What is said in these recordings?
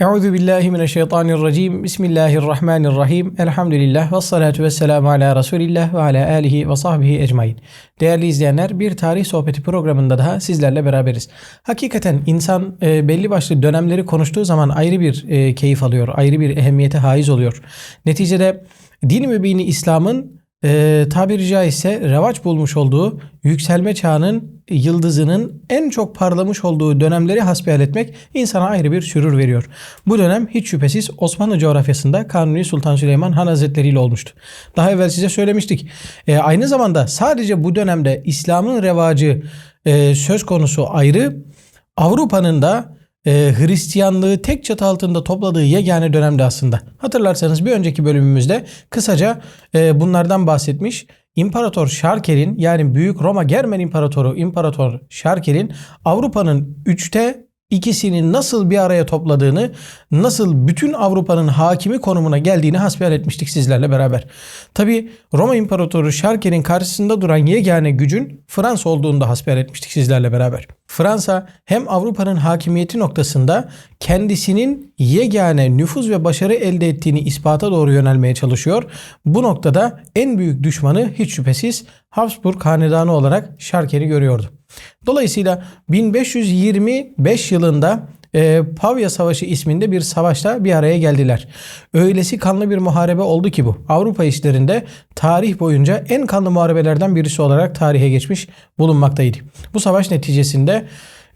Euzu billahi mineşşeytanirracim. Bismillahirrahmanirrahim. Elhamdülillah ve salatu vesselamu ala Resulillah ve ala alihi ve sahbihi ecmaîn. Değerli izleyenler, bir tarih sohbeti programında daha sizlerle beraberiz. Hakikaten insan e, belli başlı dönemleri konuştuğu zaman ayrı bir e, keyif alıyor, ayrı bir ehemmiyete haiz oluyor. Neticede din mübini İslam'ın e, tabiri caizse revaç bulmuş olduğu yükselme çağının yıldızının en çok parlamış olduğu dönemleri hasbihal etmek insana ayrı bir sürür veriyor. Bu dönem hiç şüphesiz Osmanlı coğrafyasında Kanuni Sultan Süleyman Han Hazretleri ile olmuştu. Daha evvel size söylemiştik. E, aynı zamanda sadece bu dönemde İslam'ın revacı e, söz konusu ayrı. Avrupa'nın da e, Hristiyanlığı tek çatı altında topladığı yegane dönemde aslında. Hatırlarsanız bir önceki bölümümüzde kısaca e, bunlardan bahsetmiş. İmparator Şarker'in yani Büyük Roma Germen İmparatoru İmparator Şarker'in Avrupa'nın üçte ikisini nasıl bir araya topladığını, nasıl bütün Avrupa'nın hakimi konumuna geldiğini hasbihal etmiştik sizlerle beraber. Tabi Roma İmparatoru Şarker'in karşısında duran yegane gücün Fransa olduğunu da hasbihal etmiştik sizlerle beraber. Fransa hem Avrupa'nın hakimiyeti noktasında kendisinin yegane nüfuz ve başarı elde ettiğini ispata doğru yönelmeye çalışıyor. Bu noktada en büyük düşmanı hiç şüphesiz Habsburg hanedanı olarak Şarker'i görüyordu. Dolayısıyla 1525 yılında e, Pavya Savaşı isminde bir savaşta bir araya geldiler. Öylesi kanlı bir muharebe oldu ki bu. Avrupa işlerinde tarih boyunca en kanlı muharebelerden birisi olarak tarihe geçmiş bulunmaktaydı. Bu savaş neticesinde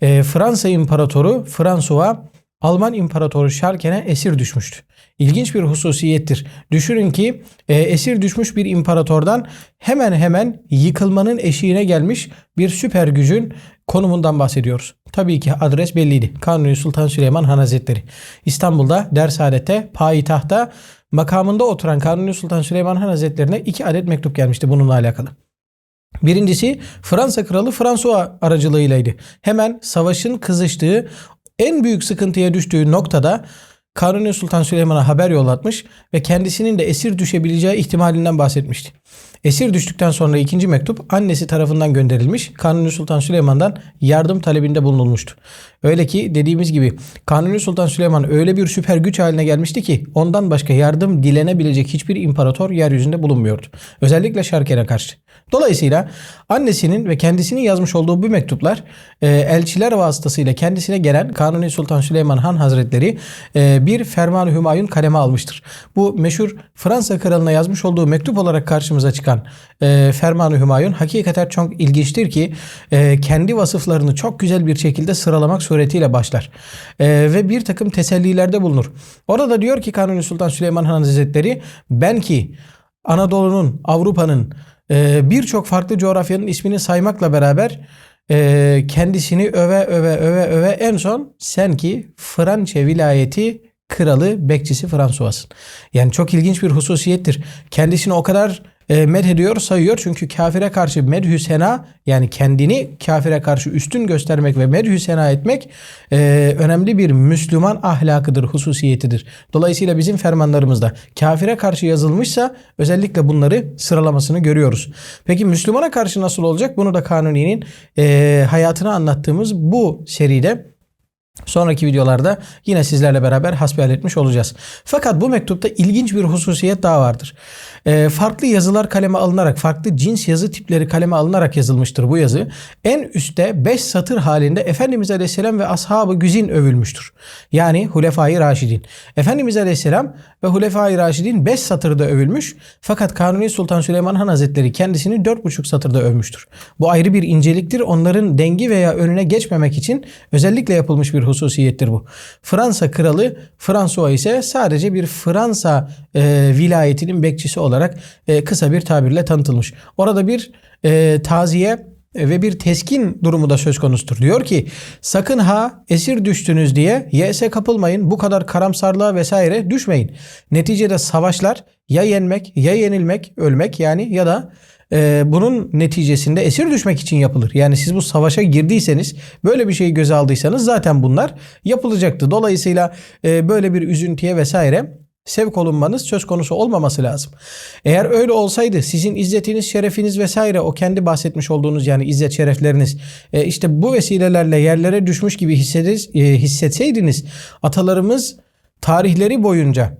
e, Fransa İmparatoru François Alman İmparatoru Şarken'e esir düşmüştü. İlginç bir hususiyettir. Düşünün ki e, esir düşmüş bir imparatordan hemen hemen yıkılmanın eşiğine gelmiş bir süper gücün konumundan bahsediyoruz. Tabii ki adres belliydi. Kanuni Sultan Süleyman Han Hazretleri. İstanbul'da Dersaadet'te, payitahta makamında oturan Kanuni Sultan Süleyman Han Hazretlerine iki adet mektup gelmişti bununla alakalı. Birincisi Fransa Kralı François aracılığıylaydı. Hemen savaşın kızıştığı, en büyük sıkıntıya düştüğü noktada Kanuni Sultan Süleyman'a haber yollatmış ve kendisinin de esir düşebileceği ihtimalinden bahsetmişti. Esir düştükten sonra ikinci mektup annesi tarafından gönderilmiş. Kanuni Sultan Süleyman'dan yardım talebinde bulunulmuştu. Öyle ki dediğimiz gibi Kanuni Sultan Süleyman öyle bir süper güç haline gelmişti ki ondan başka yardım dilenebilecek hiçbir imparator yeryüzünde bulunmuyordu. Özellikle Şarker'e karşı. Dolayısıyla annesinin ve kendisinin yazmış olduğu bu mektuplar e, elçiler vasıtasıyla kendisine gelen Kanuni Sultan Süleyman Han Hazretleri e, bir ferman Hümayun kaleme almıştır. Bu meşhur Fransa kralına yazmış olduğu mektup olarak karşımıza çıkan e, ferman Hümayun hakikaten çok ilginçtir ki e, kendi vasıflarını çok güzel bir şekilde sıralamak suretiyle başlar. E, ve bir takım tesellilerde bulunur. Orada diyor ki Kanuni Sultan Süleyman Han Hazretleri ben ki Anadolu'nun, Avrupa'nın birçok farklı coğrafyanın ismini saymakla beraber e, kendisini öve öve öve öve en son sen ki Fransa vilayeti kralı bekçisi François'ın. Yani çok ilginç bir hususiyettir. Kendisini o kadar e, medhediyor, sayıyor. Çünkü kafire karşı medhü sena yani kendini kafire karşı üstün göstermek ve medhü sena etmek e, önemli bir Müslüman ahlakıdır, hususiyetidir. Dolayısıyla bizim fermanlarımızda kafire karşı yazılmışsa özellikle bunları sıralamasını görüyoruz. Peki Müslümana karşı nasıl olacak? Bunu da Kanuni'nin e, hayatını anlattığımız bu seride Sonraki videolarda yine sizlerle beraber hasbihal etmiş olacağız. Fakat bu mektupta ilginç bir hususiyet daha vardır. E, farklı yazılar kaleme alınarak, farklı cins yazı tipleri kaleme alınarak yazılmıştır bu yazı. En üstte 5 satır halinde Efendimiz Aleyhisselam ve Ashab-ı Güzin övülmüştür. Yani Hulefai Raşidin. Efendimiz Aleyhisselam ve Hulefai Raşidin 5 satırda övülmüş. Fakat Kanuni Sultan Süleyman Han Hazretleri kendisini 4,5 satırda övmüştür. Bu ayrı bir inceliktir. Onların dengi veya önüne geçmemek için özellikle yapılmış bir hususiyettir bu. Fransa kralı François ise sadece bir Fransa e, vilayetinin bekçisi olarak e, kısa bir tabirle tanıtılmış. Orada bir e, taziye ve bir teskin durumu da söz konusudur. Diyor ki sakın ha esir düştünüz diye yese kapılmayın bu kadar karamsarlığa vesaire düşmeyin. Neticede savaşlar ya yenmek ya yenilmek ölmek yani ya da e, bunun neticesinde esir düşmek için yapılır. Yani siz bu savaşa girdiyseniz böyle bir şeyi göze aldıysanız zaten bunlar yapılacaktı. Dolayısıyla e, böyle bir üzüntüye vesaire sevk olunmanız söz konusu olmaması lazım. Eğer öyle olsaydı sizin izzetiniz, şerefiniz vesaire o kendi bahsetmiş olduğunuz yani izzet şerefleriniz e, işte bu vesilelerle yerlere düşmüş gibi e, hissetseydiniz atalarımız tarihleri boyunca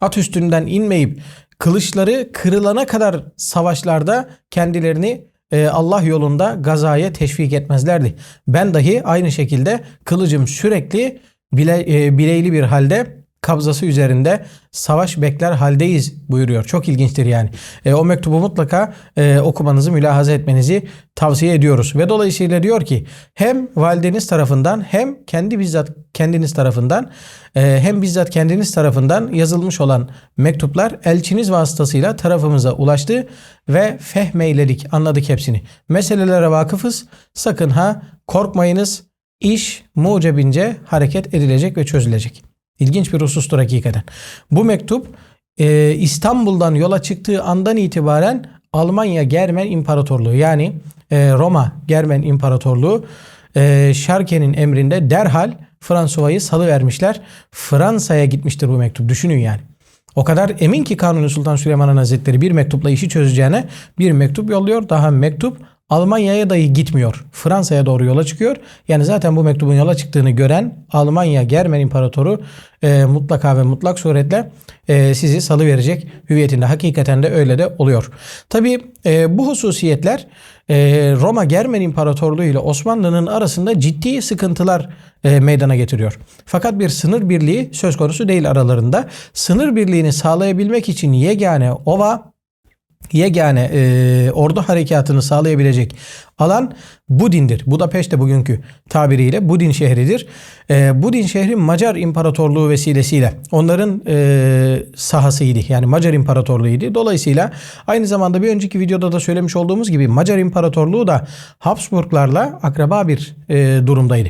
at üstünden inmeyip kılıçları kırılana kadar savaşlarda kendilerini e, Allah yolunda gazaya teşvik etmezlerdi. Ben dahi aynı şekilde kılıcım sürekli bile, e, bileyli bir halde kabzası üzerinde savaş bekler haldeyiz buyuruyor. Çok ilginçtir yani. E, o mektubu mutlaka e, okumanızı, mülahaza etmenizi tavsiye ediyoruz. Ve dolayısıyla diyor ki hem valideniz tarafından hem kendi bizzat kendiniz tarafından e, hem bizzat kendiniz tarafından yazılmış olan mektuplar elçiniz vasıtasıyla tarafımıza ulaştı ve fehmeyledik, anladık hepsini. Meselelere vakıfız. Sakın ha korkmayınız. İş mucebince hareket edilecek ve çözülecek. İlginç bir husustur hakikaten. Bu mektup e, İstanbul'dan yola çıktığı andan itibaren Almanya Germen İmparatorluğu yani e, Roma Germen İmparatorluğu e, Şarke'nin emrinde derhal Fransuva'yı salı vermişler. Fransa'ya gitmiştir bu mektup. Düşünün yani. O kadar emin ki Kanuni Sultan Süleyman Hazretleri bir mektupla işi çözeceğine bir mektup yolluyor. Daha mektup Almanya'ya dahi gitmiyor. Fransa'ya doğru yola çıkıyor. Yani zaten bu mektubun yola çıktığını gören Almanya Germen İmparatoru e, mutlaka ve mutlak suretle e, sizi salı verecek hüviyetinde. Hakikaten de öyle de oluyor. Tabi e, bu hususiyetler e, Roma Germen İmparatorluğu ile Osmanlı'nın arasında ciddi sıkıntılar e, meydana getiriyor. Fakat bir sınır birliği söz konusu değil aralarında. Sınır birliğini sağlayabilmek için yegane ova yegane e, ordu harekatını sağlayabilecek alan Budin'dir. Budapeşte bugünkü tabiriyle Budin şehridir. E, Budin şehri Macar İmparatorluğu vesilesiyle onların e, sahasıydı. Yani Macar İmparatorluğu'ydu. Dolayısıyla aynı zamanda bir önceki videoda da söylemiş olduğumuz gibi Macar İmparatorluğu da Habsburglarla akraba bir e, durumdaydı.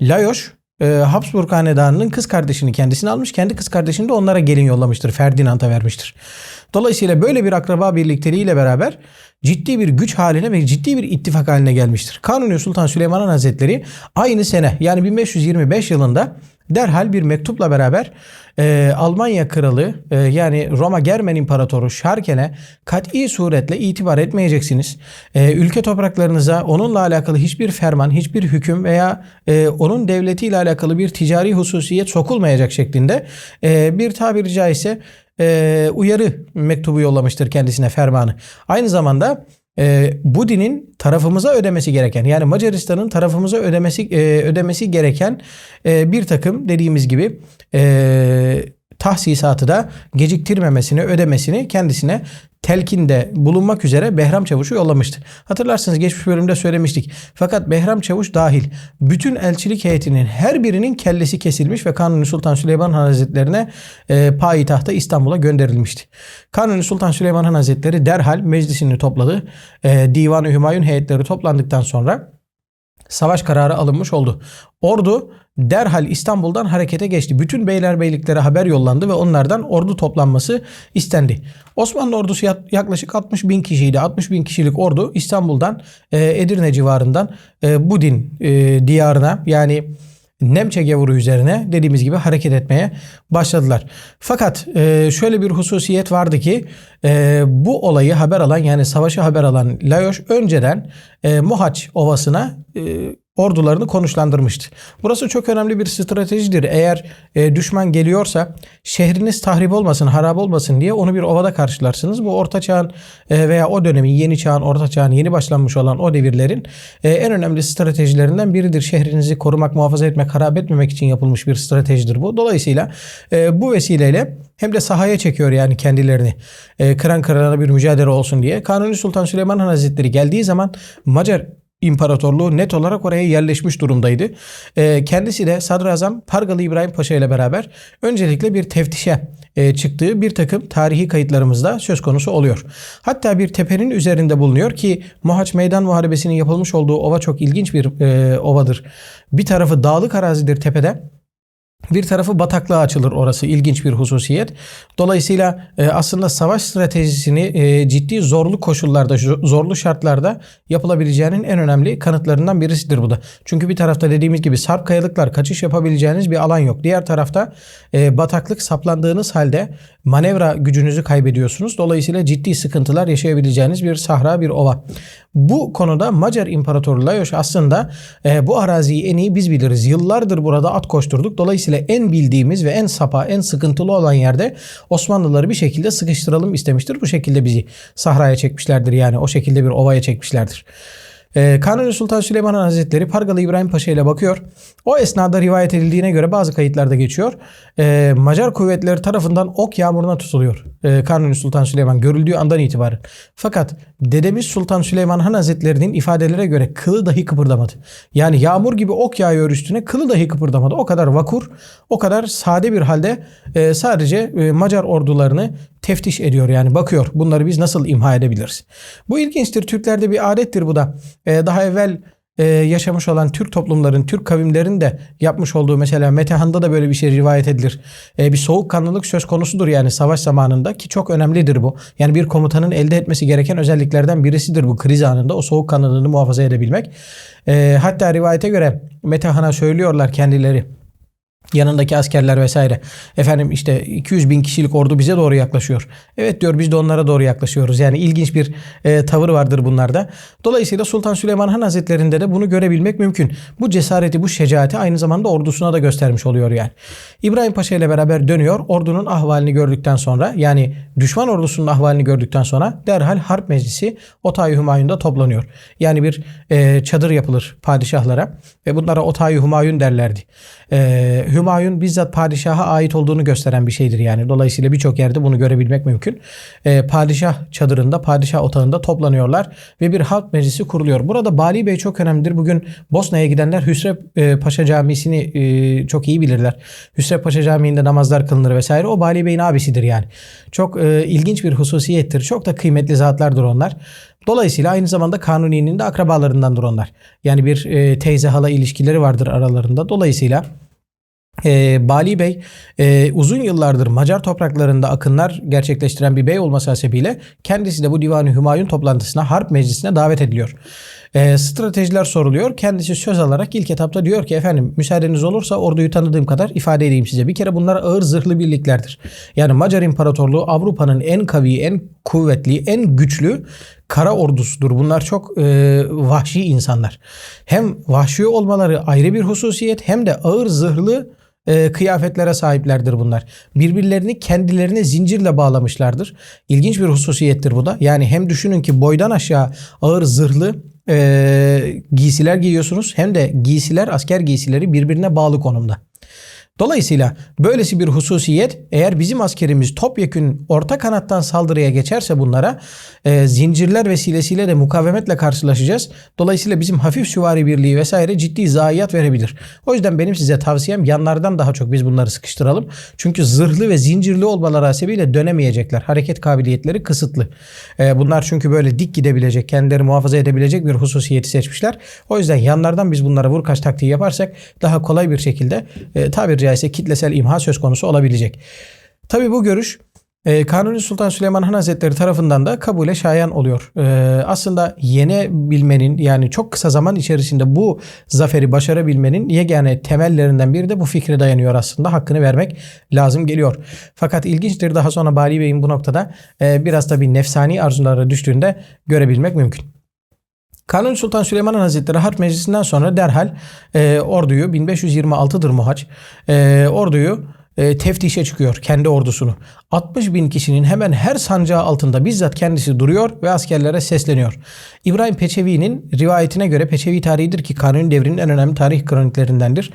Lajos e, Habsburg Hanedanı'nın kız kardeşini kendisine almış. Kendi kız kardeşini de onlara gelin yollamıştır. Ferdinand'a vermiştir. Dolayısıyla böyle bir akraba birlikteliğiyle beraber ciddi bir güç haline ve ciddi bir ittifak haline gelmiştir. Kanuni Sultan Süleyman Hazretleri aynı sene yani 1525 yılında derhal bir mektupla beraber e, Almanya kralı e, yani Roma Germen İmparatoru Şarken'e kat'i suretle itibar etmeyeceksiniz. E, ülke topraklarınıza onunla alakalı hiçbir ferman, hiçbir hüküm veya e, onun devletiyle alakalı bir ticari hususiyet sokulmayacak şeklinde e, bir tabiri caizse e, uyarı mektubu yollamıştır kendisine fermanı. Aynı zamanda e, bu dinin tarafımıza ödemesi gereken yani Macaristan'ın tarafımıza ödemesi e, ödemesi gereken e, bir takım dediğimiz gibi e, tahsisatı da geciktirmemesini, ödemesini kendisine telkinde bulunmak üzere Behram Çavuş'u yollamıştı. Hatırlarsınız geçmiş bölümde söylemiştik. Fakat Behram Çavuş dahil bütün elçilik heyetinin her birinin kellesi kesilmiş ve Kanuni Sultan Süleyman Han Hazretlerine e, payitahta İstanbul'a gönderilmişti. Kanuni Sultan Süleyman Han Hazretleri derhal meclisini topladı. E, Divan-ı Hümayun heyetleri toplandıktan sonra savaş kararı alınmış oldu. Ordu derhal İstanbul'dan harekete geçti. Bütün beylerbeyliklere haber yollandı ve onlardan ordu toplanması istendi. Osmanlı ordusu yaklaşık 60 bin kişiydi. 60 bin kişilik ordu İstanbul'dan e, Edirne civarından e, Budin e, diyarına yani Nemçe gavuru üzerine dediğimiz gibi hareket etmeye başladılar. Fakat e, şöyle bir hususiyet vardı ki e, bu olayı haber alan yani savaşı haber alan Lajos önceden e, Mohaç Ovası'na e, ordularını konuşlandırmıştı. Burası çok önemli bir stratejidir. Eğer e, düşman geliyorsa şehriniz tahrip olmasın, harap olmasın diye onu bir ovada karşılarsınız. Bu orta çağın e, veya o dönemin yeni çağın, orta çağın yeni başlanmış olan o devirlerin e, en önemli stratejilerinden biridir. Şehrinizi korumak, muhafaza etmek, harap etmemek için yapılmış bir stratejidir bu. Dolayısıyla e, bu vesileyle hem de sahaya çekiyor yani kendilerini. E, kıran kırana bir mücadele olsun diye. Kanuni Sultan Süleyman Hazretleri geldiği zaman Macar İmparatorluğu net olarak oraya yerleşmiş durumdaydı. E, kendisi de Sadrazam Pargalı İbrahim Paşa ile beraber öncelikle bir teftişe e, çıktığı bir takım tarihi kayıtlarımızda söz konusu oluyor. Hatta bir tepenin üzerinde bulunuyor ki Mohaç Meydan Muharebesi'nin yapılmış olduğu ova çok ilginç bir e, ovadır. Bir tarafı dağlık arazidir tepede. Bir tarafı bataklığa açılır orası ilginç bir hususiyet. Dolayısıyla e, aslında savaş stratejisini e, ciddi zorlu koşullarda, zorlu şartlarda yapılabileceğinin en önemli kanıtlarından birisidir bu da. Çünkü bir tarafta dediğimiz gibi sarp kayalıklar kaçış yapabileceğiniz bir alan yok. Diğer tarafta e, bataklık saplandığınız halde manevra gücünüzü kaybediyorsunuz. Dolayısıyla ciddi sıkıntılar yaşayabileceğiniz bir sahra, bir ova. Bu konuda Macar İmparatoru Lajos aslında e, bu araziyi en iyi biz biliriz. Yıllardır burada at koşturduk. Dolayısıyla en bildiğimiz ve en sapa, en sıkıntılı olan yerde Osmanlıları bir şekilde sıkıştıralım istemiştir. Bu şekilde bizi sahraya çekmişlerdir yani o şekilde bir ovaya çekmişlerdir. Ee, Kanuni Sultan Süleyman Han Hazretleri Pargalı İbrahim Paşa ile bakıyor. O esnada rivayet edildiğine göre bazı kayıtlarda geçiyor. Ee, Macar kuvvetleri tarafından ok yağmuruna tutuluyor. Ee, Kanuni Sultan Süleyman görüldüğü andan itibaren. Fakat dedemiz Sultan Süleyman Han Hazretleri'nin ifadelere göre kılı dahi kıpırdamadı. Yani yağmur gibi ok yağıyor üstüne kılı dahi kıpırdamadı. O kadar vakur, o kadar sade bir halde e, sadece e, Macar ordularını teftiş ediyor yani bakıyor bunları biz nasıl imha edebiliriz. Bu ilginçtir. Türklerde bir adettir bu da. Ee, daha evvel e, yaşamış olan Türk toplumların, Türk kavimlerin de yapmış olduğu mesela Metehan'da da böyle bir şey rivayet edilir. E, bir soğukkanlılık söz konusudur yani savaş zamanında ki çok önemlidir bu. Yani bir komutanın elde etmesi gereken özelliklerden birisidir bu kriz anında o soğukkanlılığını muhafaza edebilmek. E, hatta rivayete göre Metehan'a söylüyorlar kendileri yanındaki askerler vesaire. Efendim işte 200 bin kişilik ordu bize doğru yaklaşıyor. Evet diyor biz de onlara doğru yaklaşıyoruz. Yani ilginç bir e, tavır vardır bunlarda. Dolayısıyla Sultan Süleyman Han Hazretlerinde de bunu görebilmek mümkün. Bu cesareti, bu şecaati aynı zamanda ordusuna da göstermiş oluyor yani. İbrahim Paşa ile beraber dönüyor. Ordunun ahvalini gördükten sonra yani düşman ordusunun ahvalini gördükten sonra derhal harp meclisi Otay Hümayun'da toplanıyor. Yani bir e, çadır yapılır padişahlara ve bunlara Otay Hümayun derlerdi. E, Hümayun bizzat padişaha ait olduğunu gösteren bir şeydir yani. Dolayısıyla birçok yerde bunu görebilmek mümkün. E, padişah çadırında, padişah otağında toplanıyorlar ve bir halk meclisi kuruluyor. Burada Bali Bey çok önemlidir. Bugün Bosna'ya gidenler Hüsrev e, Paşa Camisi'ni e, çok iyi bilirler. Hüsrev Paşa Camii'nde namazlar kılınır vesaire. O Bali Bey'in abisidir yani. Çok e, ilginç bir hususiyettir. Çok da kıymetli zatlardır onlar. Dolayısıyla aynı zamanda Kanuni'nin de akrabalarındandır onlar. Yani bir teyze hala ilişkileri vardır aralarında. Dolayısıyla e, Bali Bey e, uzun yıllardır Macar topraklarında akınlar gerçekleştiren bir bey olması hasebiyle kendisi de bu Divan-ı Hümayun toplantısına, harp meclisine davet ediliyor. E, stratejiler soruluyor. Kendisi söz alarak ilk etapta diyor ki efendim müsaadeniz olursa orduyu tanıdığım kadar ifade edeyim size. Bir kere bunlar ağır zırhlı birliklerdir. Yani Macar İmparatorluğu Avrupa'nın en kavi, en kuvvetli, en güçlü kara ordusudur. Bunlar çok e, vahşi insanlar. Hem vahşi olmaları ayrı bir hususiyet hem de ağır zırhlı e, kıyafetlere sahiplerdir bunlar. Birbirlerini kendilerine zincirle bağlamışlardır. İlginç bir hususiyettir bu da. Yani hem düşünün ki boydan aşağı ağır zırhlı e, giysiler giyiyorsunuz hem de giysiler asker giysileri birbirine bağlı konumda. Dolayısıyla böylesi bir hususiyet eğer bizim askerimiz topyekün orta kanattan saldırıya geçerse bunlara e, zincirler vesilesiyle de mukavemetle karşılaşacağız. Dolayısıyla bizim hafif süvari birliği vesaire ciddi zayiat verebilir. O yüzden benim size tavsiyem yanlardan daha çok biz bunları sıkıştıralım. Çünkü zırhlı ve zincirli olmaları hasebiyle dönemeyecekler. Hareket kabiliyetleri kısıtlı. E, bunlar çünkü böyle dik gidebilecek, kendileri muhafaza edebilecek bir hususiyeti seçmişler. O yüzden yanlardan biz bunlara vur kaç taktiği yaparsak daha kolay bir şekilde e, tabiri caizse kitlesel imha söz konusu olabilecek. Tabi bu görüş e, Kanuni Sultan Süleyman Han Hazretleri tarafından da kabule şayan oluyor. E, aslında yenebilmenin yani çok kısa zaman içerisinde bu zaferi başarabilmenin yegane temellerinden biri de bu fikre dayanıyor aslında. Hakkını vermek lazım geliyor. Fakat ilginçtir daha sonra Bali Bey'in bu noktada e, biraz da bir nefsani arzulara düştüğünde görebilmek mümkün. Kanuni Sultan Süleyman Hazretleri Harp Meclisi'nden sonra derhal e, orduyu 1526'dır Muhaç e, orduyu e, teftişe çıkıyor kendi ordusunu. 60 bin kişinin hemen her sancağı altında bizzat kendisi duruyor ve askerlere sesleniyor. İbrahim Peçevi'nin rivayetine göre Peçevi tarihidir ki Kanuni devrinin en önemli tarih kroniklerindendir.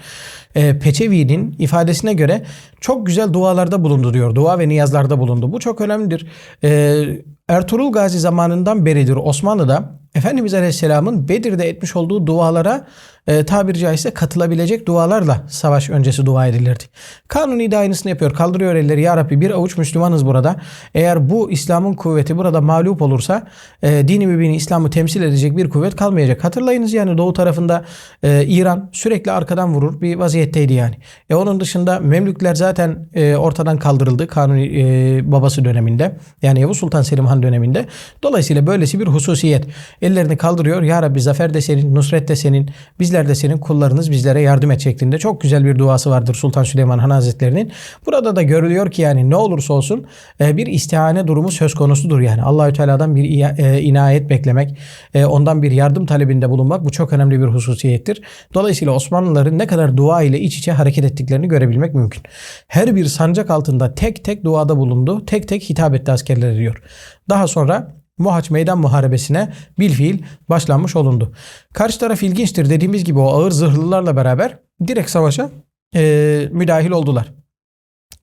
E, Peçevi'nin ifadesine göre çok güzel dualarda bulundu diyor. Dua ve niyazlarda bulundu. Bu çok önemlidir. E, Ertuğrul Gazi zamanından beridir Osmanlı'da Efendimiz Aleyhisselam'ın Bedir'de etmiş olduğu dualara e, tabiri caizse katılabilecek dualarla savaş öncesi dua edilirdi. Kanuni de aynısını yapıyor. Kaldırıyor elleri. Ya Rabbi bir avuç Müslümanız burada. Eğer bu İslam'ın kuvveti burada mağlup olursa e, dini mübini İslam'ı temsil edecek bir kuvvet kalmayacak. Hatırlayınız yani doğu tarafında e, İran sürekli arkadan vurur bir vaziyetteydi yani. E, onun dışında Memlükler zaten e, ortadan kaldırıldı Kanuni e, babası döneminde. Yani Yavuz Sultan Selim Han döneminde. Dolayısıyla böylesi bir hususiyet. Ellerini kaldırıyor. Ya Rabbi zafer de senin, nusret de senin, bizler de senin kullarınız bizlere yardım et şeklinde. Çok güzel bir duası vardır Sultan Süleyman Han Hazretleri'nin. Burada da görülüyor ki yani ne olursa olsun e, bir istihane durumu söz konusudur yani. Allahü Teala'dan bir e, inayet beklemek, e, ondan bir yardım talebinde bulunmak bu çok önemli bir hususiyettir. Dolayısıyla Osmanlıların ne kadar dua ile iç içe hareket ettiklerini görebilmek mümkün. Her bir sancak altında tek tek duada bulundu, tek tek hitap etti askerler diyor. Daha sonra Mohaç Meydan Muharebesi'ne bilfiil başlanmış olundu. Karşı taraf ilginçtir. Dediğimiz gibi o ağır zırhlılarla beraber direkt savaşa e, müdahil oldular.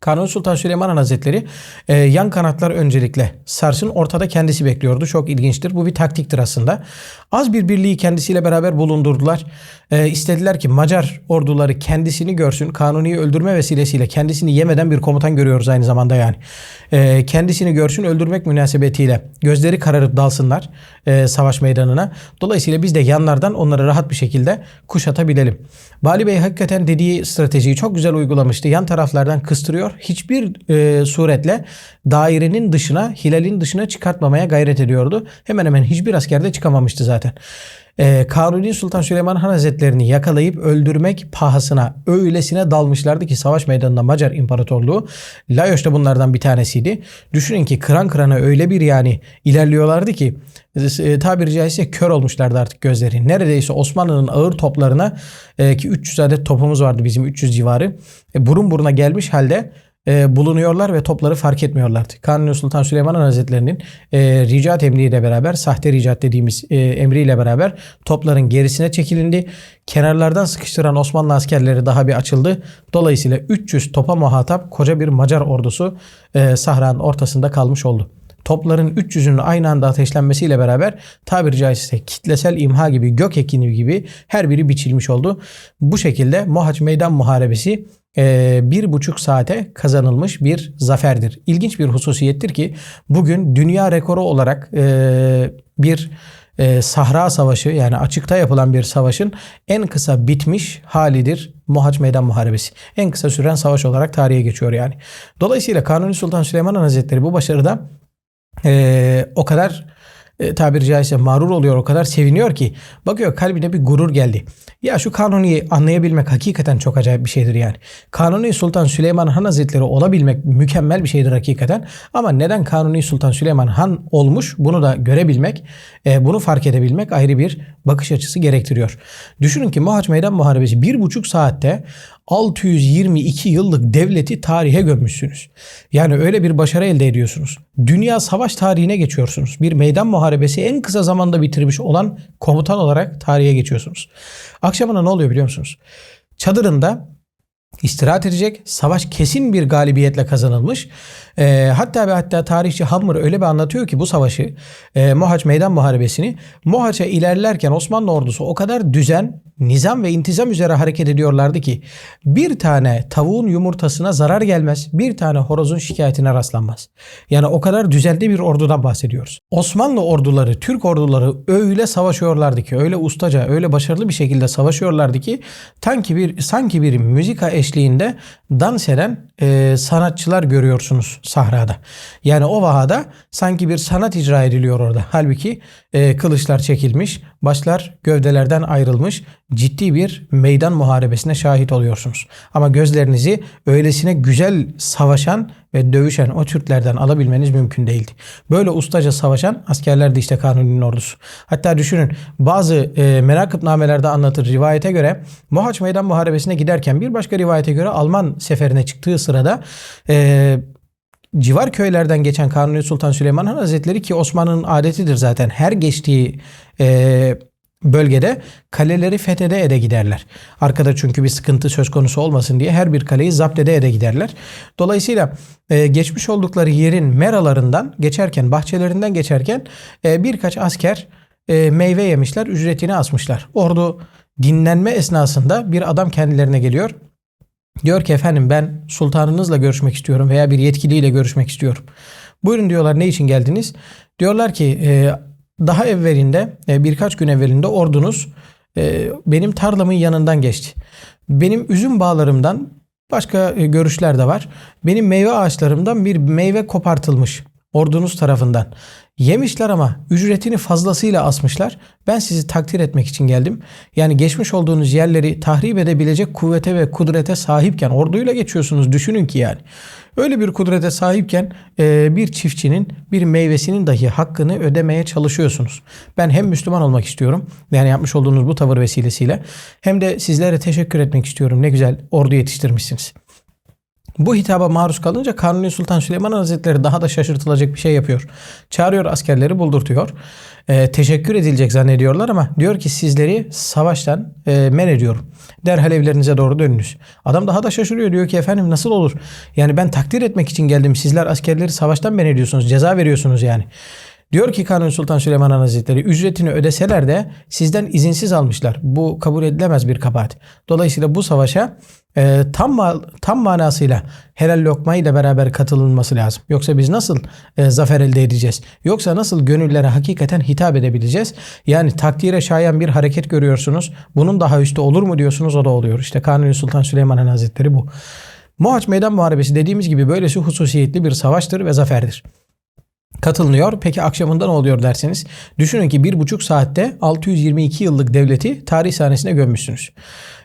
Kanuni Sultan Süleyman Han Hazretleri e, yan kanatlar öncelikle sarsın ortada kendisi bekliyordu. Çok ilginçtir. Bu bir taktiktir aslında. Az bir birliği kendisiyle beraber bulundurdular. E, istediler ki Macar orduları kendisini görsün. Kanuni'yi öldürme vesilesiyle kendisini yemeden bir komutan görüyoruz aynı zamanda yani. E, kendisini görsün öldürmek münasebetiyle gözleri kararıp dalsınlar e, savaş meydanına. Dolayısıyla biz de yanlardan onları rahat bir şekilde kuşatabilelim. Bali Bey hakikaten dediği stratejiyi çok güzel uygulamıştı. Yan taraflardan kıstırıyor. Hiçbir e, suretle dairenin dışına, hilalin dışına çıkartmamaya gayret ediyordu. Hemen hemen hiçbir askerde çıkamamıştı zaten e, Sultan Süleyman Han Hazretlerini yakalayıp öldürmek pahasına öylesine dalmışlardı ki savaş meydanında Macar İmparatorluğu Lajos da bunlardan bir tanesiydi. Düşünün ki kıran kırana öyle bir yani ilerliyorlardı ki e, tabiri caizse kör olmuşlardı artık gözleri. Neredeyse Osmanlı'nın ağır toplarına e, ki 300 adet topumuz vardı bizim 300 civarı. E, burun buruna gelmiş halde e, bulunuyorlar ve topları fark etmiyorlardı. Kanuni Sultan Süleyman Hazretleri'nin e, ricat emriyle beraber, sahte ricat dediğimiz e, emriyle beraber topların gerisine çekilindi. Kenarlardan sıkıştıran Osmanlı askerleri daha bir açıldı. Dolayısıyla 300 topa muhatap koca bir Macar ordusu e, sahranın ortasında kalmış oldu topların 300'ünün aynı anda ateşlenmesiyle beraber tabiri caizse kitlesel imha gibi gök ekini gibi her biri biçilmiş oldu. Bu şekilde Mohaç Meydan Muharebesi e, bir buçuk saate kazanılmış bir zaferdir. İlginç bir hususiyettir ki bugün dünya rekoru olarak e, bir e, Sahra Savaşı yani açıkta yapılan bir savaşın en kısa bitmiş halidir Mohaç Meydan Muharebesi. En kısa süren savaş olarak tarihe geçiyor yani. Dolayısıyla Kanuni Sultan Süleyman Hazretleri bu başarıda e, o kadar e, tabiri caizse mağrur oluyor o kadar seviniyor ki bakıyor kalbine bir gurur geldi. Ya şu Kanuni'yi anlayabilmek hakikaten çok acayip bir şeydir yani. Kanuni Sultan Süleyman Han Hazretleri olabilmek mükemmel bir şeydir hakikaten. Ama neden Kanuni Sultan Süleyman Han olmuş bunu da görebilmek, e, bunu fark edebilmek ayrı bir bakış açısı gerektiriyor. Düşünün ki Mohaç Meydan Muharebesi bir buçuk saatte 622 yıllık devleti tarihe gömmüşsünüz. Yani öyle bir başarı elde ediyorsunuz. Dünya savaş tarihine geçiyorsunuz. Bir meydan muharebesi en kısa zamanda bitirmiş olan komutan olarak tarihe geçiyorsunuz. Akşamına ne oluyor biliyor musunuz? Çadırında istirahat edecek. Savaş kesin bir galibiyetle kazanılmış. E, hatta ve hatta tarihçi Hammer öyle bir anlatıyor ki bu savaşı e, Mohaç Meydan Muharebesi'ni Mohaç'a ilerlerken Osmanlı ordusu o kadar düzen, nizam ve intizam üzere hareket ediyorlardı ki bir tane tavuğun yumurtasına zarar gelmez, bir tane horozun şikayetine rastlanmaz. Yani o kadar düzenli bir ordudan bahsediyoruz. Osmanlı orduları, Türk orduları öyle savaşıyorlardı ki, öyle ustaca, öyle başarılı bir şekilde savaşıyorlardı ki sanki bir sanki bir müzika eşliğinde dans eden e, sanatçılar görüyorsunuz sahrada. Yani o vahada sanki bir sanat icra ediliyor orada. Halbuki e, kılıçlar çekilmiş, başlar gövdelerden ayrılmış ciddi bir meydan muharebesine şahit oluyorsunuz. Ama gözlerinizi öylesine güzel savaşan ve dövüşen o Türklerden alabilmeniz mümkün değildi. Böyle ustaca savaşan askerler de işte Kanuni'nin ordusu. Hatta düşünün bazı e, merakıpnamelerde anlatır rivayete göre Mohaç Meydan Muharebesi'ne giderken bir başka rivayete göre Alman seferine çıktığı sırada e, civar köylerden geçen Kanuni Sultan Süleyman Han Hazretleri ki Osman'ın adetidir zaten her geçtiği e, bölgede kaleleri fethede ede giderler. Arkada çünkü bir sıkıntı söz konusu olmasın diye her bir kaleyi zapt ede ede giderler. Dolayısıyla e, geçmiş oldukları yerin meralarından geçerken, bahçelerinden geçerken e, birkaç asker e, meyve yemişler, ücretini asmışlar. Ordu dinlenme esnasında bir adam kendilerine geliyor. Diyor ki efendim ben sultanınızla görüşmek istiyorum veya bir yetkiliyle görüşmek istiyorum. Buyurun diyorlar ne için geldiniz? Diyorlar ki daha evvelinde e, birkaç gün evvelinde ordunuz e, benim tarlamın yanından geçti. Benim üzüm bağlarımdan başka e, görüşler de var. Benim meyve ağaçlarımdan bir meyve kopartılmış. Ordunuz tarafından. Yemişler ama ücretini fazlasıyla asmışlar. Ben sizi takdir etmek için geldim. Yani geçmiş olduğunuz yerleri tahrip edebilecek kuvvete ve kudrete sahipken orduyla geçiyorsunuz. Düşünün ki yani. Öyle bir kudrete sahipken e, bir çiftçinin bir meyvesinin dahi hakkını ödemeye çalışıyorsunuz. Ben hem Müslüman olmak istiyorum. Yani yapmış olduğunuz bu tavır vesilesiyle. Hem de sizlere teşekkür etmek istiyorum. Ne güzel ordu yetiştirmişsiniz. Bu hitaba maruz kalınca Kanuni Sultan Süleyman Hazretleri daha da şaşırtılacak bir şey yapıyor. Çağırıyor askerleri buldurtuyor. Ee, teşekkür edilecek zannediyorlar ama diyor ki sizleri savaştan e, men ediyorum. Derhal evlerinize doğru dönünüz. Adam daha da şaşırıyor diyor ki efendim nasıl olur? Yani ben takdir etmek için geldim. Sizler askerleri savaştan men ediyorsunuz. Ceza veriyorsunuz yani. Diyor ki Kanuni Sultan Süleyman Han Hazretleri ücretini ödeseler de sizden izinsiz almışlar. Bu kabul edilemez bir kabahat. Dolayısıyla bu savaşa e, tam tam manasıyla helal lokma ile beraber katılınması lazım. Yoksa biz nasıl e, zafer elde edeceğiz? Yoksa nasıl gönüllere hakikaten hitap edebileceğiz? Yani takdire şayan bir hareket görüyorsunuz. Bunun daha üstü olur mu diyorsunuz o da oluyor. İşte Kanuni Sultan Süleyman Han Hazretleri bu. Muhaç Meydan Muharebesi dediğimiz gibi böylesi hususiyetli bir savaştır ve zaferdir katılınıyor. Peki akşamında ne oluyor derseniz düşünün ki bir buçuk saatte 622 yıllık devleti tarih sahnesine gömmüşsünüz.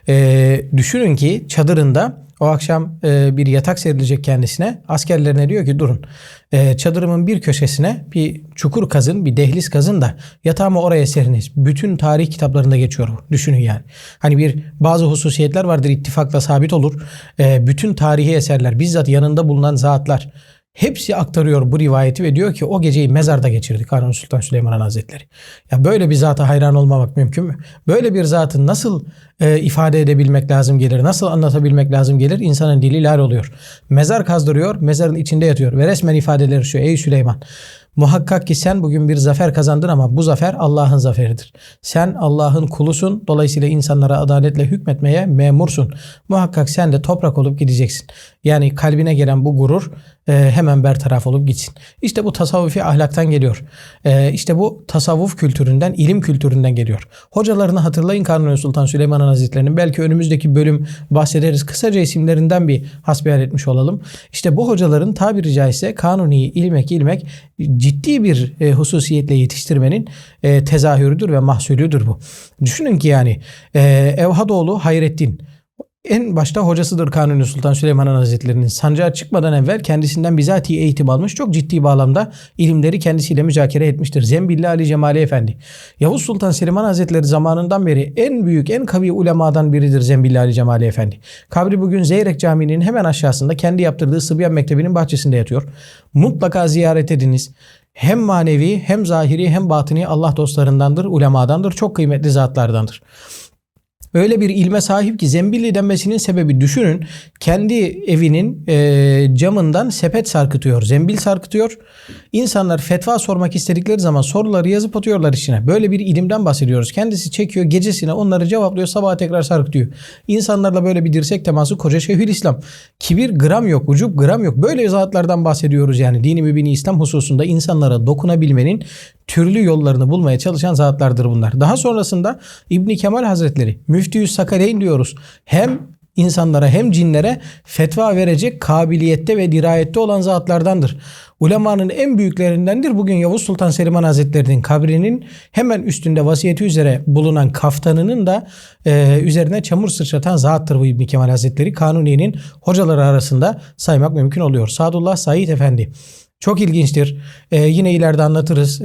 Ee, düşünün ki çadırında o akşam e, bir yatak serilecek kendisine. Askerlerine diyor ki durun e, çadırımın bir köşesine bir çukur kazın, bir dehliz kazın da yatağımı oraya seriniz. Bütün tarih kitaplarında geçiyor bu. Düşünün yani. Hani bir bazı hususiyetler vardır ittifakla sabit olur. E, bütün tarihi eserler bizzat yanında bulunan zatlar Hepsi aktarıyor bu rivayeti ve diyor ki o geceyi mezarda geçirdi Kanuni Sultan Süleyman Han Hazretleri. Ya böyle bir zata hayran olmamak mümkün mü? Böyle bir zatı nasıl e, ifade edebilmek lazım gelir? Nasıl anlatabilmek lazım gelir? İnsanın dili lal oluyor. Mezar kazdırıyor, mezarın içinde yatıyor ve resmen ifadeleri şu. Ey Süleyman Muhakkak ki sen bugün bir zafer kazandın ama bu zafer Allah'ın zaferidir. Sen Allah'ın kulusun. Dolayısıyla insanlara adaletle hükmetmeye memursun. Muhakkak sen de toprak olup gideceksin. Yani kalbine gelen bu gurur e, hemen bertaraf olup gitsin. İşte bu tasavvufi ahlaktan geliyor. E, işte bu tasavvuf kültüründen, ilim kültüründen geliyor. Hocalarını hatırlayın Kanuni Sultan Süleyman Hazretleri'nin. Belki önümüzdeki bölüm bahsederiz. Kısaca isimlerinden bir hasbihal etmiş olalım. İşte bu hocaların tabiri caizse kanuni ilmek ilmek ciddi bir e, hususiyetle yetiştirmenin e, tezahürüdür ve mahsulüdür bu. Düşünün ki yani e, Evhadoğlu Hayrettin en başta hocasıdır Kanuni Sultan Süleyman Han Hazretleri'nin. Sancağa çıkmadan evvel kendisinden bizatihi eğitim almış. Çok ciddi bağlamda ilimleri kendisiyle müzakere etmiştir. Zembilli Ali Cemali Efendi. Yavuz Sultan Süleyman Hazretleri zamanından beri en büyük, en kavi ulemadan biridir Zembilli Ali Cemali Efendi. Kabri bugün Zeyrek Camii'nin hemen aşağısında kendi yaptırdığı Sıbyan Mektebi'nin bahçesinde yatıyor. Mutlaka ziyaret ediniz hem manevi hem zahiri hem batini Allah dostlarındandır, ulemadandır. Çok kıymetli zatlardandır. Öyle bir ilme sahip ki zembilli denmesinin sebebi düşünün kendi evinin e, camından sepet sarkıtıyor, zembil sarkıtıyor. İnsanlar fetva sormak istedikleri zaman soruları yazıp atıyorlar içine. Böyle bir ilimden bahsediyoruz. Kendisi çekiyor gecesine onları cevaplıyor sabah tekrar sarkıtıyor. İnsanlarla böyle bir dirsek teması koca şehir İslam. Kibir gram yok, ucup gram yok. Böyle zatlardan bahsediyoruz yani dini mübini İslam hususunda insanlara dokunabilmenin türlü yollarını bulmaya çalışan zatlardır bunlar. Daha sonrasında İbni Kemal Hazretleri Müftüyü Sakaleyn diyoruz. Hem insanlara hem cinlere fetva verecek kabiliyette ve dirayette olan zatlardandır. Ulemanın en büyüklerindendir. Bugün Yavuz Sultan Selim Hazretleri'nin kabrinin hemen üstünde vasiyeti üzere bulunan kaftanının da e, üzerine çamur sıçratan zattır bu İbni Kemal Hazretleri. Kanuni'nin hocaları arasında saymak mümkün oluyor. Sadullah Said Efendi. Çok ilginçtir. Ee, yine ileride anlatırız.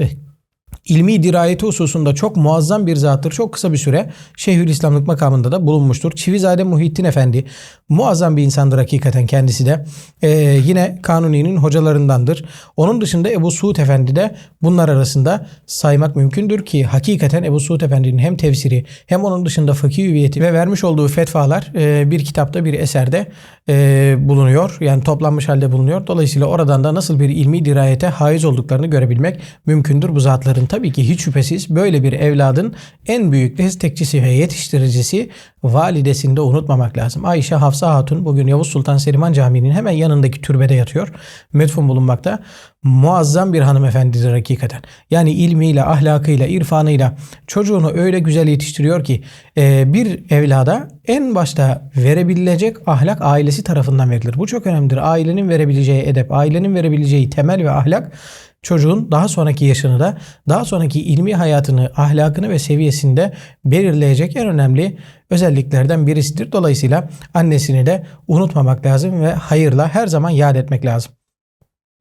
İlmi dirayeti hususunda çok muazzam bir zattır. Çok kısa bir süre Şeyhülislamlık makamında da bulunmuştur. Çivizade Muhittin Efendi muazzam bir insandır hakikaten kendisi de. Ee, yine Kanuni'nin hocalarındandır. Onun dışında Ebu Suud Efendi de bunlar arasında saymak mümkündür ki hakikaten Ebu Suud Efendi'nin hem tefsiri hem onun dışında fıkhi hüviyeti ve vermiş olduğu fetvalar e, bir kitapta bir eserde e, bulunuyor. Yani toplanmış halde bulunuyor. Dolayısıyla oradan da nasıl bir ilmi dirayete haiz olduklarını görebilmek mümkündür bu zatların. Tabii ki hiç şüphesiz böyle bir evladın en büyük destekçisi ve yetiştiricisi validesini de unutmamak lazım. Ayşe Hafsa Hatun bugün Yavuz Sultan Selimhan Camii'nin hemen yanındaki türbede yatıyor. Medfun bulunmakta. muazzam bir hanımefendidir hakikaten. Yani ilmiyle, ahlakıyla, irfanıyla çocuğunu öyle güzel yetiştiriyor ki e, bir evlada en başta verebilecek ahlak ailesi tarafından verilir. Bu çok önemlidir. Ailenin verebileceği edep, ailenin verebileceği temel ve ahlak çocuğun daha sonraki yaşını da daha sonraki ilmi hayatını, ahlakını ve seviyesinde belirleyecek en önemli özelliklerden birisidir. Dolayısıyla annesini de unutmamak lazım ve hayırla her zaman yad etmek lazım.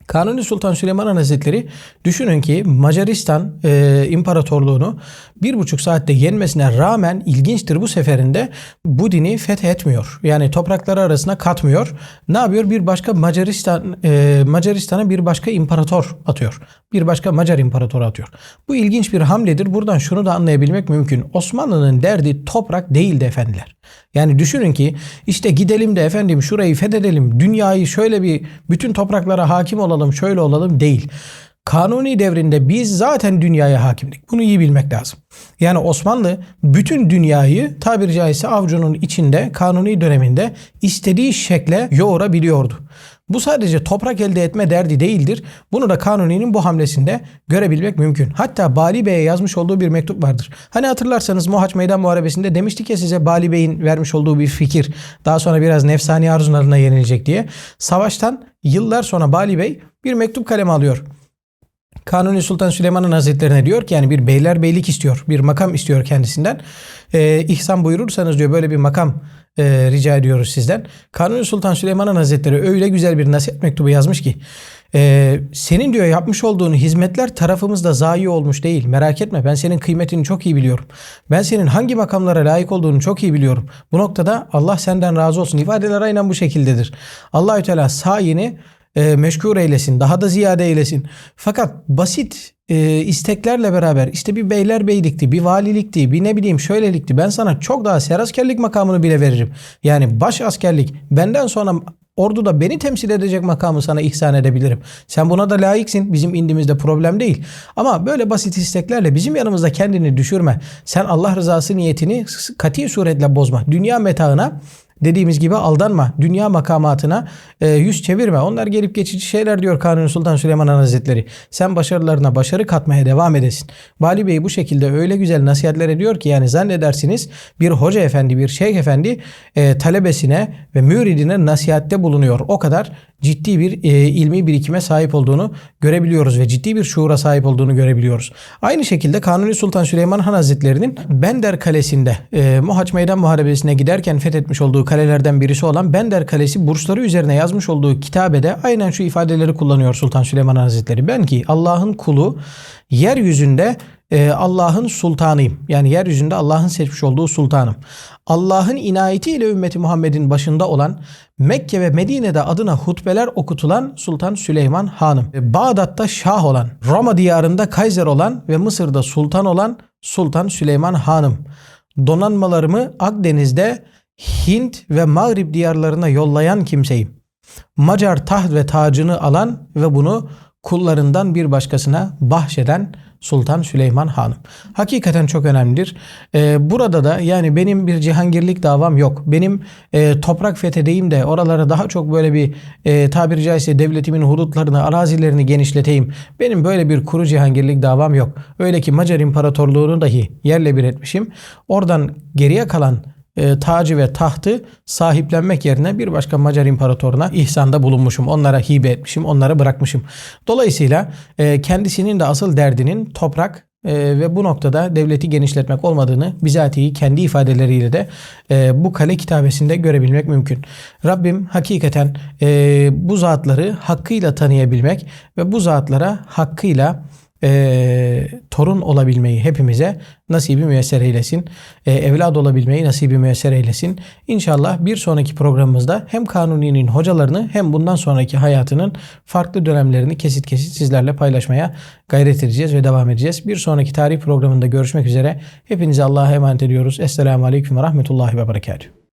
Kanuni Sultan Süleyman Han Hazretleri düşünün ki Macaristan e, İmparatorluğunu bir buçuk saatte yenmesine rağmen ilginçtir bu seferinde bu dini fethetmiyor. Yani toprakları arasına katmıyor. Ne yapıyor? Bir başka Macaristan e, Macaristan'a bir başka imparator atıyor. Bir başka Macar imparatoru atıyor. Bu ilginç bir hamledir. Buradan şunu da anlayabilmek mümkün. Osmanlı'nın derdi toprak değildi efendiler. Yani düşünün ki işte gidelim de efendim şurayı fethedelim. Dünyayı şöyle bir bütün topraklara hakim olalım, şöyle olalım değil. Kanuni devrinde biz zaten dünyaya hakimdik. Bunu iyi bilmek lazım. Yani Osmanlı bütün dünyayı tabiri caizse avcunun içinde kanuni döneminde istediği şekle yoğurabiliyordu. Bu sadece toprak elde etme derdi değildir. Bunu da Kanuni'nin bu hamlesinde görebilmek mümkün. Hatta Bali Bey'e yazmış olduğu bir mektup vardır. Hani hatırlarsanız Mohaç Meydan Muharebesi'nde demiştik ya size Bali Bey'in vermiş olduğu bir fikir daha sonra biraz nefsani arzularına yenilecek diye. Savaştan yıllar sonra Bali Bey bir mektup kaleme alıyor. Kanuni Sultan Süleyman'ın hazretlerine diyor ki yani bir beyler beylik istiyor. Bir makam istiyor kendisinden. Ee, ihsan buyurursanız diyor böyle bir makam e, rica ediyoruz sizden. Kanuni Sultan Süleyman'ın hazretleri öyle güzel bir nasihat mektubu yazmış ki e, senin diyor yapmış olduğun hizmetler tarafımızda zayi olmuş değil. Merak etme ben senin kıymetini çok iyi biliyorum. Ben senin hangi makamlara layık olduğunu çok iyi biliyorum. Bu noktada Allah senden razı olsun. İfadeler aynen bu şekildedir. Allahü Teala sayini e, meşgul eylesin, daha da ziyade eylesin. Fakat basit e, isteklerle beraber işte bir beyler beylikti, bir valilikti, bir ne bileyim şöylelikti. Ben sana çok daha seraskerlik makamını bile veririm. Yani baş askerlik benden sonra orduda beni temsil edecek makamı sana ihsan edebilirim. Sen buna da layıksın. Bizim indimizde problem değil. Ama böyle basit isteklerle bizim yanımızda kendini düşürme. Sen Allah rızası niyetini kati suretle bozma. Dünya metağına Dediğimiz gibi aldanma. Dünya makamatına e, yüz çevirme. Onlar gelip geçici şeyler diyor Kanuni Sultan Süleyman Hazretleri. Sen başarılarına başarı katmaya devam edesin. Vali Bey bu şekilde öyle güzel nasihatler ediyor ki yani zannedersiniz bir hoca efendi, bir şeyh efendi e, talebesine ve müridine nasihatte bulunuyor. O kadar ciddi bir e, ilmi birikime sahip olduğunu görebiliyoruz ve ciddi bir şuura sahip olduğunu görebiliyoruz. Aynı şekilde Kanuni Sultan Süleyman Han Hazretleri'nin Bender Kalesi'nde e, Mohaç Meydan Muharebesi'ne giderken fethetmiş olduğu kalelerden birisi olan Bender Kalesi burçları üzerine yazmış olduğu kitabede aynen şu ifadeleri kullanıyor Sultan Süleyman Han Hazretleri. Ben ki Allah'ın kulu yeryüzünde e, Allah'ın sultanıyım. Yani yeryüzünde Allah'ın seçmiş olduğu sultanım. Allah'ın inayetiyle ümmeti Muhammed'in başında olan Mekke ve Medine'de adına hutbeler okutulan Sultan Süleyman Hanım. E, Bağdat'ta şah olan, Roma diyarında kayzer olan ve Mısır'da sultan olan Sultan Süleyman Hanım. Donanmalarımı Akdeniz'de Hint ve Mağrib diyarlarına yollayan kimseyim. Macar taht ve tacını alan ve bunu kullarından bir başkasına bahşeden Sultan Süleyman Hanım. Hakikaten çok önemlidir. Ee, burada da yani benim bir cihangirlik davam yok. Benim e, toprak fethedeyim de oralara daha çok böyle bir e, tabiri caizse devletimin hudutlarını, arazilerini genişleteyim. Benim böyle bir kuru cihangirlik davam yok. Öyle ki Macar İmparatorluğunu dahi yerle bir etmişim. Oradan geriye kalan e, tacı ve tahtı sahiplenmek yerine bir başka Macar imparatoruna ihsanda bulunmuşum. Onlara hibe etmişim, onlara bırakmışım. Dolayısıyla e, kendisinin de asıl derdinin toprak e, ve bu noktada devleti genişletmek olmadığını bizatihi kendi ifadeleriyle de e, bu kale kitabesinde görebilmek mümkün. Rabbim hakikaten e, bu zatları hakkıyla tanıyabilmek ve bu zatlara hakkıyla e, torun olabilmeyi hepimize nasibi müyesser eylesin. E, evlad olabilmeyi nasibi müyesser eylesin. İnşallah bir sonraki programımızda hem Kanuni'nin hocalarını hem bundan sonraki hayatının farklı dönemlerini kesit kesit sizlerle paylaşmaya gayret edeceğiz ve devam edeceğiz. Bir sonraki tarih programında görüşmek üzere. Hepinize Allah'a emanet ediyoruz. Esselamu Aleyküm ve Rahmetullahi ve Berekatuhu.